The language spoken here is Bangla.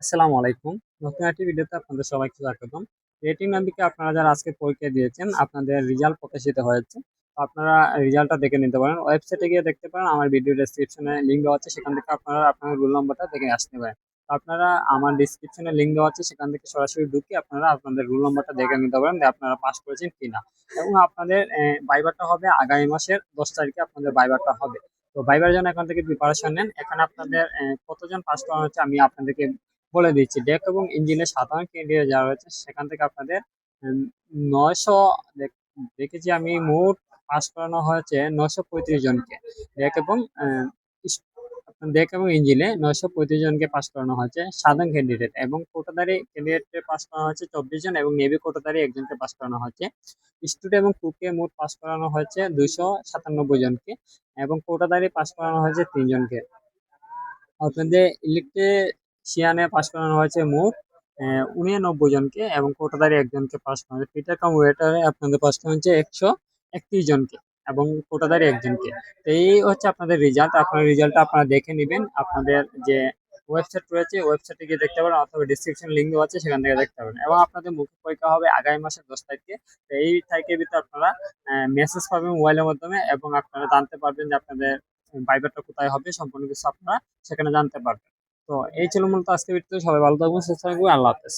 আসসালামু আলাইকুম। নতুন একটি ভিডিওতে আপনাদের সবাইকে স্বাগতম। রেটিং নাম্বিকে আপনারা যারা আজকে পরীক্ষা দিয়েছেন, আপনাদের রেজাল্ট প্রকাশিত হয়েছে। আপনারা রেজাল্টটা দেখে নিতে পারেন। ওয়েবসাইটে গিয়ে দেখতে পারেন, আমার ভিডিও ডেসক্রিপশনে লিঙ্ক দেওয়া আছে। সেখান থেকে আপনারা আপনার রোল নাম্বারটা দেখে আসতে পারেন। আপনারা আমার ডিসক্রিপশনে লিঙ্ক দেওয়া আছে। সেখান থেকে সরাসরি ঢুকে আপনারা আপনাদের রোল নাম্বারটা দেখে নিতে পারেন যে আপনারা পাস করেছেন কিনা। এবং আপনাদের বাইবারটা হবে আগামী মাসের দশ তারিখে আপনাদের বাইবারটা হবে। তো বাইবার জন্য এখান থেকে প্রিপারেশন নেন। এখানে আপনাদের কতজন পাস করানো হচ্ছে আমি আপনাদেরকে বলে দিচ্ছি। ডেক এবং ইঞ্জিনের সাধারণ ক্যান্ডিডেট যারা রয়েছে, সেখান থেকে আপনাদের নয়শো দেখেছি আমি, মোট পাস করানো হয়েছে নয়শো পঁয়ত্রিশ জনকে। ডেক এবং ডেক এবং ইঞ্জিনে নয়শো পঁয়ত্রিশ জনকে পাস করানো হয়েছে সাধারণ ক্যান্ডিডেট এবং কোটাদারি ক্যান্ডিডেটকে পাস করানো হয়েছে চব্বিশ জন এবং নেভি কোটাদারি একজনকে পাস করানো হয়েছে। স্টুডেন্ট এবং কুকে মোট পাস করানো হয়েছে দুইশো সাতানব্বই জনকে এবং কোটাদারি পাস করানো হয়েছে তিনজনকে আপনাদের ইলেকট্রিশিয়ানে পাস করানো হয়েছে মোট আহ, উননব্বই জনকে এবং কোটাদারি একজনকে পাস করানো ফিটার কাম ওয়েটারে আপনাদের পাস করানো হয়েছে একশো একত্রিশ জনকে এবং কোটাদারি একজনকে। তো এই হচ্ছে আপনাদের রেজাল্ট আপনার রেজাল্টটা আপনারা দেখে নেবেন। আপনাদের যে ওয়েবসাইট রয়েছে ওয়েবসাইটে গিয়ে দেখতে পারেন অথবা ডিসক্রিপশন লিঙ্ক দেওয়া আছে সেখান থেকে দেখতে পারেন। এবং আপনাদের মুখ্য পরীক্ষা হবে আগামী মাসের দশ তারিখে। তো এই তারিখের ভিতরে আপনারা মেসেজ পাবেন মোবাইলের মাধ্যমে এবং আপনারা জানতে পারবেন যে আপনাদের ভাইবারটা কোথায় হবে সম্পূর্ণ কিছু আপনারা সেখানে জানতে পারবেন। তো এই ছিল মূলত আজকে ভিডিও সবাই ভালো থাকবেন সুস্থ থাকবেন আল্লাহ হাফেজ।